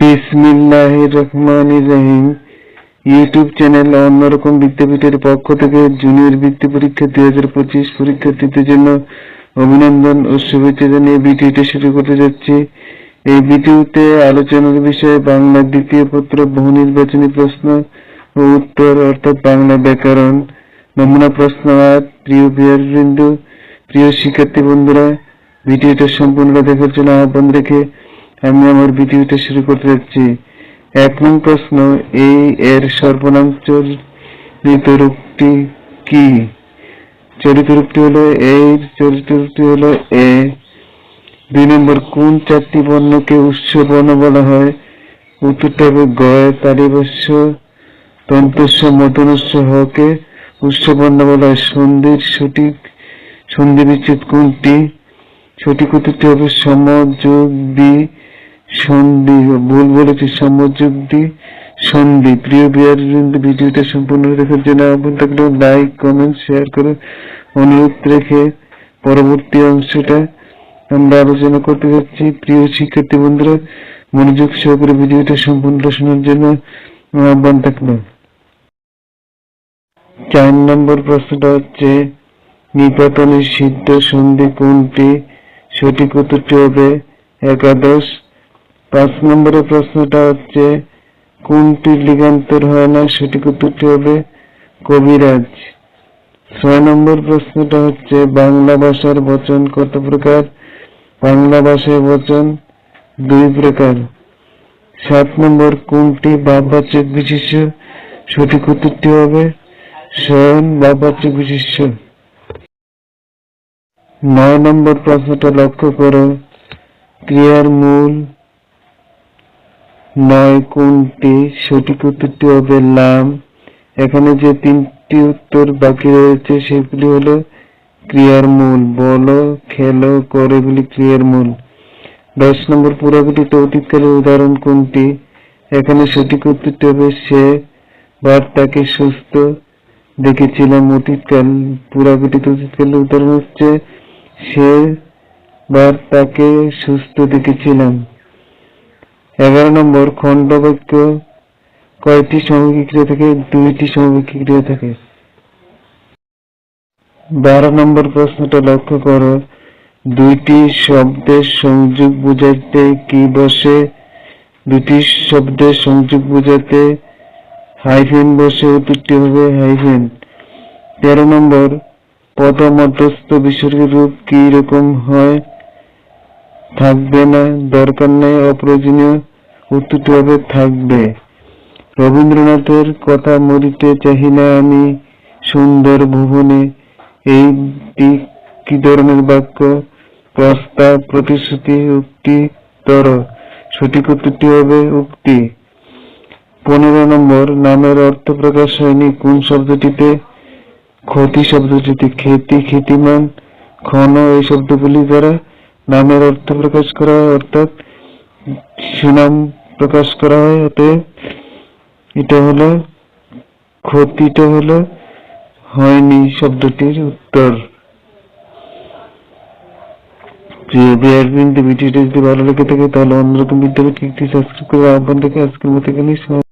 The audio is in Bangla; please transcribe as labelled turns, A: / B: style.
A: বিসমিল্লাহ রহমান রহিম। ইউটিউব চ্যানেল অন্যরকম বিদ্যাপীঠের পক্ষ থেকে জুনিয়র বৃত্তি পরীক্ষা দুই হাজার পঁচিশ পরীক্ষার্থীদের জন্য অভিনন্দন ও শুভেচ্ছা জানিয়ে ভিডিওটি শুরু করতে যাচ্ছি। এই ভিডিওতে আলোচনার বিষয় বাংলা দ্বিতীয় পত্র বহু নির্বাচনী প্রশ্ন ও উত্তর অর্থাৎ বাংলা ব্যাকরণ, নমুনা প্রশ্ন আট প্রিয় বিহারবৃন্দ, প্রিয় শিক্ষার্থী বন্ধুরা, ভিডিওটা সম্পূর্ণ দেখার জন্য আহ্বান রেখে আমি আমার ভিডিওটা শুরু করতে যাচ্ছি। এক নং প্রশ্ন এই এর সর্বনাম চরিত রূপটি কি? চরিত রূপটি হলো এই চরিত রূপটি হলো এ দুই নম্বর, কোন চারটি বর্ণকে উৎস বর্ণ বলা হয়? উত্তরটা হবে গয় তালিবস্য, তন্তস্য মতনস্য হকে। উৎস বর্ণ বলা হয় সন্ধির, সঠিক, সন্ধি বিচ্ছেদ কোনটি? সঠিক উত্তরটি হবে সম, যোগ দি সন্ধি, ভুল বলেছি সমযোগ দি সন্ধি। প্রিয় বিহার ভিডিওটা সম্পূর্ণ দেখার জন্য আহ্বান থাকলে লাইক কমেন্ট শেয়ার করে অনুরোধ রেখে পরবর্তী অংশটা আমরা আলোচনা করতে যাচ্ছি। প্রিয় শিক্ষার্থী বন্ধুরা, মনোযোগ সহকারে ভিডিওটা সম্পূর্ণ শোনার জন্য আহ্বান থাকল। চার নম্বর প্রশ্নটা হচ্ছে নিপাতনের সিদ্ধ সন্ধি কোনটি? সঠিক উত্তরটি হবে একাদশ পাঁচ নম্বরের প্রশ্নটা হচ্ছে, কোনটি লিগান্তর হয় না সঠিক উত্তরটি হবে কবিরাজ? ছয় নম্বর প্রশ্নটা হচ্ছে, বাংলা ভাষার বচন কত প্রকার? বাংলা ভাষায় বচন দুই প্রকার। সাত নম্বর, কোনটি ভাববাচক বিশিষ্ট? সঠিক উত্তরটি হবে স্বয়ং ভাববাচক বিশিষ্ট। নয় নম্বর প্রশ্নটা লক্ষ্য করো, ক্রিয়ার মূল নয় কোনটি? সঠিক উত্তরটি হবে লাম। এখানে যে তিনটি উত্তর বাকি রয়েছে, সেগুলি হলো ক্রিয়ার মূল। বলো, খেলো করে এগুলি ক্রিয়ার মূল। দশ নম্বর পুরাগঠিত অতীতকালের উদাহরণ কোনটি? এখানে সঠিক উত্তরটি হবে সে। বার্তাকে সুস্থ দেখেছিলাম অতীতকাল। পুরাগঠিত অতীতকালের উদাহরণ হচ্ছে সে। বার্তাকে সুস্থ দেখেছিলাম। এগারো নম্বর খণ্ড বাক্য কয়টি সমবেগী ক্রিয়া থাকে? দুইটি সমবেগী ক্রিয়া থাকে। বারো নম্বর প্রশ্নটা লক্ষ্য করো। দুইটি শব্দের সংযোগ বোঝাতে কি বসে? দুটি শব্দের সংযোগ বোঝাতে হাইফেন বসে, উত্তরটি হবে হাইফেন। তেরো নম্বর পদমধ্যস্থ বিসর্গের রূপ কি রকম হয়? থাকবে না, দরকার নেই, অপ্রয়োজনীয় উত্তরটি হবে থাকবে। রবীন্দ্রনাথের কথা মরিতে চাহি না আমি, সুন্দর ভুবনে এই কি ধরনের বাক্য? প্রস্তাব, প্রতিশ্রুতি, উক্তি, তর, সঠিক উত্তরটি হবে উক্তি। পনেরো নম্বর, নামের অর্থ প্রকাশ হয়নি, কোন শব্দটিতে? ক্ষতি শব্দটিতে খেতি খ্যাতিমান ক্ষণ, এই শব্দগুলি দ্বারা নামের অর্থ প্রকাশ করা হয়, অর্থাৎ সুনাম প্রকাশ করা হয়, অতএব এটা হলো ক্ষতিটা হলো হয়নি শব্দটির উত্তর প্রিয় ভালো লেগে থাকে, তাহলে অন্যরকম বিদ্যাপীঠ একটি সাবস্ক্রাইব করে আহ্বান থেকে আজকের মতো এখানেই।